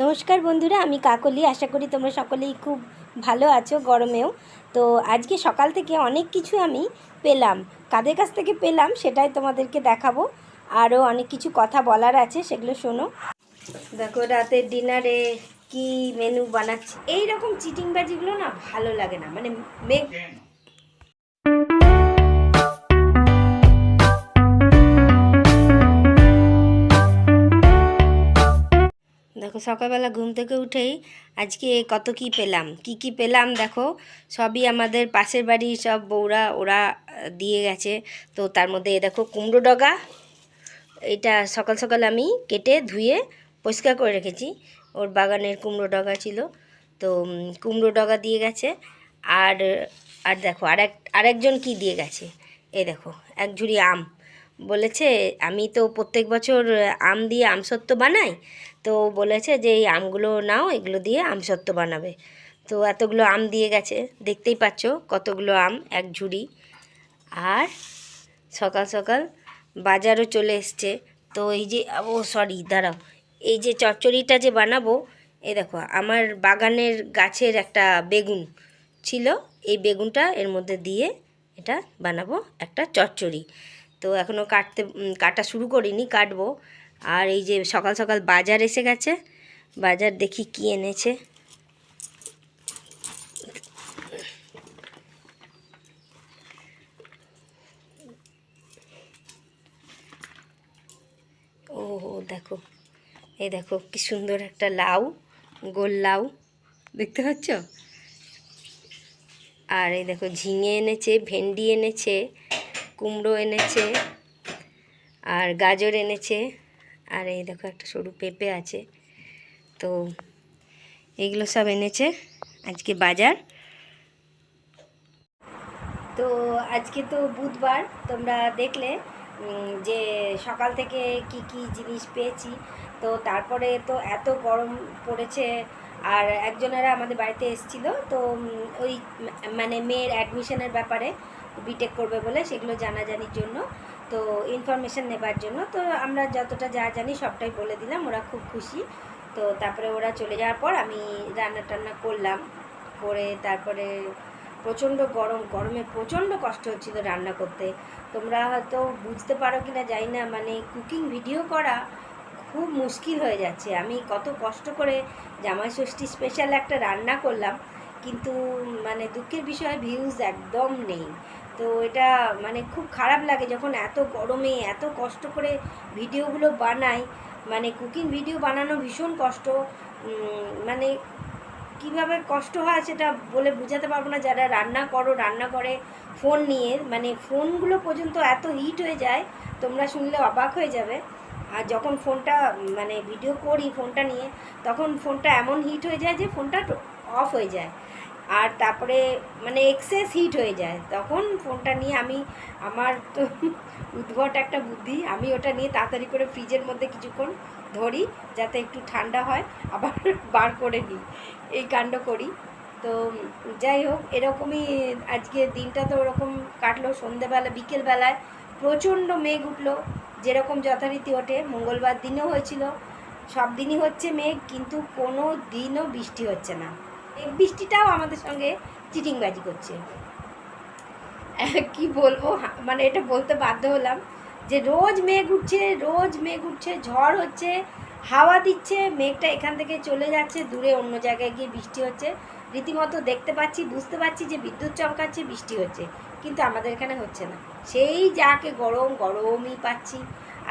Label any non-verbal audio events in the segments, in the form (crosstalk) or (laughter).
নমস্কার বন্ধুরা, আমি কাকলি। আশা করি তোমরা সকলেই খুব ভালো আছো গরমেও। তো আজকে সকাল থেকে অনেক কিছু আমি পেলাম। কাদের কাছ থেকে পেলাম সেটাই তোমাদেরকে দেখাবো। আরও অনেক কিছু কথা বলার আছে, সেগুলো শোনো। দেখো, রাতের ডিনারে কি মেনু বানাচ্ছি। এই রকম চিটিংবাজিগুলো না ভালো লাগে না। মানে মেঘ দেখো সকালবেলা ঘুম থেকে উঠেই আজকে কত কি পেলাম? কি কি পেলাম দেখো? সবই আমাদের পাশের বাড়ির সব বউরা, ওরা দিয়ে গেছে। তো তার মধ্যে দেখো কুমড়ো ডগা। এটা সকাল সকাল আমি কেটে ধুয়ে পরিষ্কার করে রেখেছি। ওর বাগানের কুমড়ো ডগা ছিল। তো কুমড়ো ডগা দিয়ে গেছে। আর আর দেখো, আরেক, আরেকজন কি দিয়ে গেছে? এ দেখো, এক ঝুড়ি আম। বলেছে, আমি তো প্রত্যেক বছর, আম দিয়ে আমসত্ত্ব বানাই। তো বলেছে যে এই আমগুলো নাও, এগুলো দিয়ে আম আমসত্ত্ব বানাবে। তো এতগুলো আম দিয়ে গেছে, দেখতেই পাচ্ছ কতগুলো আম, এক ঝুড়ি। আর সকাল সকাল বাজারও চলে এসছে। তো এই যে, ও সরি দাঁড়াও। এই যে চচ্চড়িটা যে বানাবো এই দেখো, আমার বাগানের গাছের একটা বেগুন ছিল। এই বেগুনটা এর মধ্যে দিয়ে এটা বানাবো, একটা চচ্চড়ি। তো এখনও কাটতে কাটা শুরু করিনি, কাটবো। আর এই যে সকাল সকাল বাজার এসে গেছে। বাজার দেখি কি এনেছে। ও দেখো। এই দেখো, কি সুন্দর একটা লাউ, গোল লাউ। দেখতে পাচ্ছ? আর এই দেখো, ঝিঙে এনেছে, ভেন্ডি এনেছে, কুমড়ো এনেছে, আর গাজর এনেছে। আর এই দেখো একটা সরু পেঁপে আছে। তো এগুলো সব এনেছে আজকে বাজার। তো আজকে তো বুধবার, তোমরা দেখলে যে সকাল থেকে কি কি জিনিস পেয়েছি। তো তারপরে তো এত গরম পড়েছে, আর একজনেরা আমাদের বাড়িতে এসেছিল। তো ওই মানে মেয়ের অ্যাডমিশনের ব্যাপারে বিটেক করবে বলে সেগুলো জানাজানির জন্য। তো ইনফরমেশন নেবার জন্য। তো আমরা যতটা যা জানি সবটাই বলে দিলাম, ওরা খুব খুশি। তো তারপরে ওরা চলে যাওয়ার পর আমি রান্না টান্না করলাম। করে তারপরে প্রচণ্ড গরম, গরমে প্রচণ্ড কষ্ট হচ্ছিল রান্না করতে। তোমরা হয়তো বুঝতে পারো কি না জানি না মানে কুকিং ভিডিও করা খুব মুশকিল হয়ে যাচ্ছে। আমি কত কষ্ট করে জামাই ষষ্ঠী স্পেশাল একটা রান্না করলাম, কিন্তু মানে দুঃখের বিষয় ভিউজ একদম নেই। তো এটা মানে খুব খারাপ লাগে যখন এত গরমে, এত কষ্ট করে ভিডিওগুলো বানাই। মানে কুকিং ভিডিও বানানো ভীষণ কষ্ট। মানে কীভাবে কষ্ট হয় সেটা বলে বোঝাতে পারব না। যারা রান্না করো, রান্না করে ফোন নিয়ে মানে ফোনগুলো পর্যন্ত এত হিট হয়ে যায়, তোমরা শুনলে অবাক হয়ে যাবে। আর যখন ফোনটা মানে ভিডিও করি ফোনটা নিয়ে, তখন ফোনটা এমন হিট হয়ে যায় যে ফোনটা অফ হয়ে যায়। আর তারপরে মানে এক্সেস হিট হয়ে যায়। তখন ফোনটা নিয়ে আমি, আমার তো উদ্ভট একটা বুদ্ধি, আমি ওটা নিয়ে তাড়াতাড়ি করে ফ্রিজের মধ্যে কিছুক্ষণ ধরি, যাতে একটু ঠান্ডা হয়, আবার (laughs) বার করে নিই। এই কাণ্ড করি। তো যাই হোক, এরকমই আজকে দিনটা তো ওরকম কাটলো। সন্ধেবেলা, বিকেলবেলায় প্রচণ্ড মেঘ উঠল। যেরকম যথারীতি ওঠে, মঙ্গলবার দিনেও হয়েছিল। সব দিনই হচ্ছে মেঘ, কিন্তু কোনো দিনও বৃষ্টি হচ্ছে না। এই বৃষ্টিটাও আমাদের সঙ্গে চিটিংবাজি করছে। কি বলব? মানে এটা বলতে বাধ্য হলাম যে রোজ মেঘ উঠছে, রোজ মেঘ উঠছে, ঝড় হচ্ছে, হাওয়া দিচ্ছে, মেঘটা এখান থেকে চলে যাচ্ছে, দূরে অন্য জায়গায় গিয়ে বৃষ্টি হচ্ছে। রীতিমতো দেখতে পাচ্ছি, বুঝতে পারছি যে বিদ্যুৎ চমকাচ্ছে, বৃষ্টি হচ্ছে, কিন্তু আমাদের এখানে হচ্ছে না। সেই যাকে গরম, গরমই পাচ্ছি।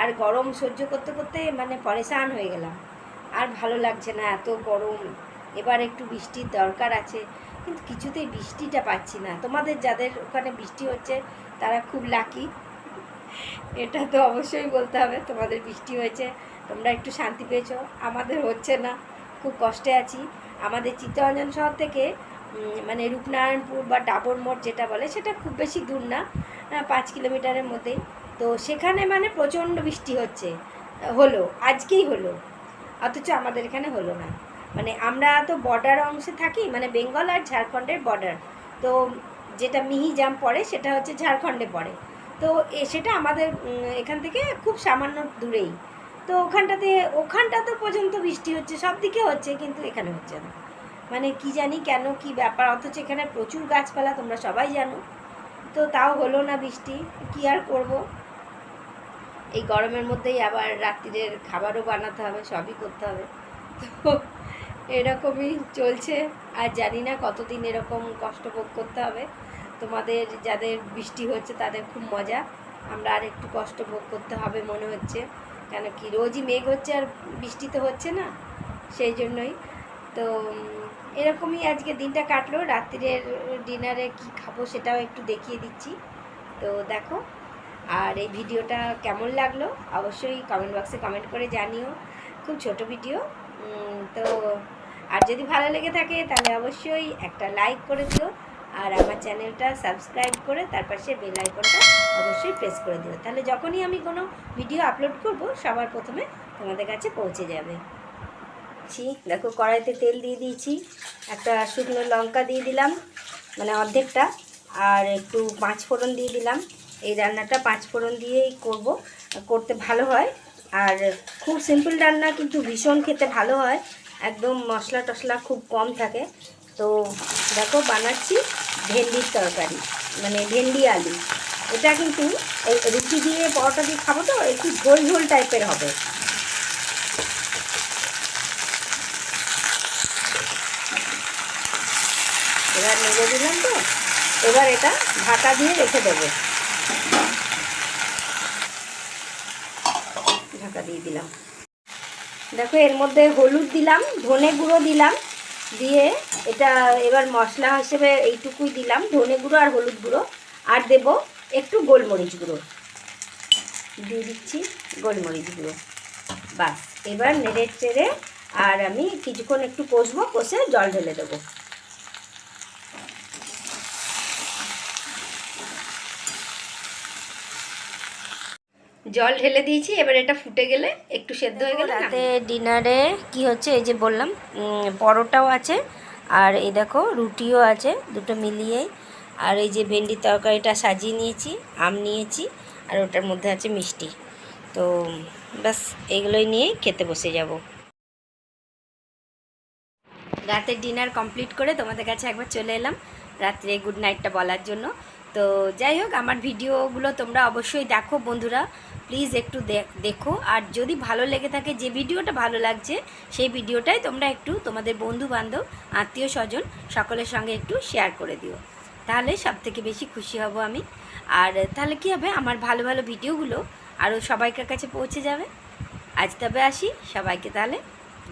আর গরম সহ্য করতে করতে মানে পরেশান হয়ে গেলাম। আর ভালো লাগছে না, এত গরম। এবার একটু বৃষ্টির দরকার আছে, কিন্তু কিছুতেই বৃষ্টিটা পাচ্ছি না। তোমাদের যাদের ওখানে বৃষ্টি হচ্ছে, তারা খুব লাকি এটা তো অবশ্যই বলতে হবে, তোমাদের বৃষ্টি হয়েছে, তোমরা একটু শান্তি পেয়েছ। আমাদের হচ্ছে না, খুব কষ্টে আছি। আমাদের চিত্তরঞ্জন শহর থেকে মানে রূপনারায়ণপুর বা ডাবর মোড় যেটা বলে, সেটা খুব বেশি দূর না পাঁচ কিলোমিটারের মধ্যেই। তো সেখানে মানে প্রচণ্ড বৃষ্টি হচ্ছে, হলো, আজকেই হলো। অথচ আমাদের এখানে হলো না। মানে আমরা তো বর্ডার অংশে থাকি মানে বেঙ্গল আর ঝাড়খণ্ডের বর্ডার তো যেটা মিহিজাম পড়ে, সেটা হচ্ছে ঝাড়খণ্ডে পড়ে। তো এ, সেটা আমাদের এখান থেকে খুব সামান্য দূরেই। তো ওখানটাতে ওখানটাতে পর্যন্ত বৃষ্টি হচ্ছে, সব দিকে হচ্ছে, কিন্তু এখানে হচ্ছে না। মানে কি জানি কেন, কি ব্যাপার, অথচ এখানে প্রচুর গাছপালা, তোমরা সবাই জানো। তো তাও হলো না বৃষ্টি, কি আর করব? এই গরমের মধ্যেই আবার রাত্রিরের খাবারও বানাতে হবে, সবই করতে হবে। তো এরকমই চলছে। আর জানি না কতদিন এরকম কষ্ট ভোগ করতে হবে। তোমাদের যাদের বৃষ্টি হচ্ছে তাদের খুব মজা। আমরা আর একটু কষ্ট ভোগ করতে হবে মনে হচ্ছে। কেন কি রোজই মেঘ হচ্ছে আর বৃষ্টি তো হচ্ছে না, সেই জন্যই। তো এরকমই আজকে দিনটা কাটলো। রাত্রিরের ডিনারে কি খাব সেটাও একটু দেখিয়ে দিচ্ছি। তো দেখো, আর এই ভিডিওটা কেমন লাগল অবশ্যই কমেন্ট বক্সে কমেন্ট করে জানিও। খুব ছোট ভিডিও। তো আর যদি ভালো লেগে থাকে, তাহলে অবশ্যই একটা লাইক করে দিও। আর আমার চ্যানেলটা সাবস্ক্রাইব করে তার পাশে বেল আইকনটা অবশ্যই প্রেস করে দিও। তাহলে যখনই আমি কোনো ভিডিও আপলোড করব, সবার প্রথমে তোমাদের কাছে পৌঁছে যাবে। ছি, দেখো কড়াইতে তেল দিয়ে দিয়েছি। একটা শুকনো লঙ্কা দিয়ে দিলাম মানে অর্ধেকটা। আর একটু পাঁচ ফোড়ন দিয়ে দিলাম। এই রান্নাটা পাঁচ ফোড়ন দিয়েই করব, করতে ভালো হয়। আর খুব সিম্পল রান্না, কিন্তু ভীষণ খেতে ভালো হয়। একদম মশলা টশলা খুব কম থাকে। তো দেখো বানাচ্ছি ভেন্ডির তরকারি মানে ভেন্ডি আলু। এটা কিন্তু রুটি দিয়ে পরোটা দিয়ে খাব তো, একটু ঝোল ঝোল টাইপের হবে। এবার নেড়ে দিলাম তো, এবার এটা ঢাকা দিয়ে রেখে দেবো। ঢাকা দিয়ে দিলাম। দেখো, এর মধ্যে হলুদ দিলাম, ধনে গুঁড়ো দিলাম, দিয়ে এটা এবার মশলা হিসেবে এইটুকুই দিলাম, ধনে গুঁড়ো আর হলুদ গুঁড়ো, আর দেব একটু গোলমরিচ গুঁড়ো। দিয়ে দিচ্ছি গোলমরিচ গুঁড়ো। বাস, এবার নেড়ে চেড়ে আর আমি কিছুক্ষণ একটু কষবো, কষে জল ঢেলে দেবো। জল ঢেলে দিয়েছি এবার এটা ফুটে গেলে একটু সেদ্ধ হয়ে গেলে রাতে ডিনারে কি হচ্ছে এই যে বললাম পরোটাও আছে আর এই দেখো রুটিও আছে দুটো মিলিয়ে আর এই যে ভেন্ডির তরকারিটা সাজিয়ে নিয়েছি আম নিয়েছি আর ওটার মধ্যে আছে মিষ্টি। তো ব্যাস এগুলোই নিয়ে খেতে বসে যাব। রাতের ডিনার কমপ্লিট করে তোমাদের কাছে একবার চলে এলাম রাত্রে গুড নাইটটা বলার জন্য। তো যাই হোক, আমার ভিডিওগুলো তোমরা অবশ্যই দেখো বন্ধুরা। প্লিজ একটু দেখ- আর যদি ভালো লেগে থাকে, যে ভিডিওটা ভালো লাগছে, সেই ভিডিওটাই তোমরা একটু তোমাদের বন্ধু বান্ধব আত্মীয় স্বজন সকলের সঙ্গে একটু শেয়ার করে দিও। তাহলে সব থেকে বেশি খুশি হব আমি। আর তাহলে কি হবে, আমার ভালো ভালো ভিডিওগুলো আরও সবাইকার কাছে পৌঁছে যাবে। আজ তবে আসি, সবাইকে তাহলে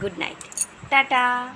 গুড নাইট টাটা!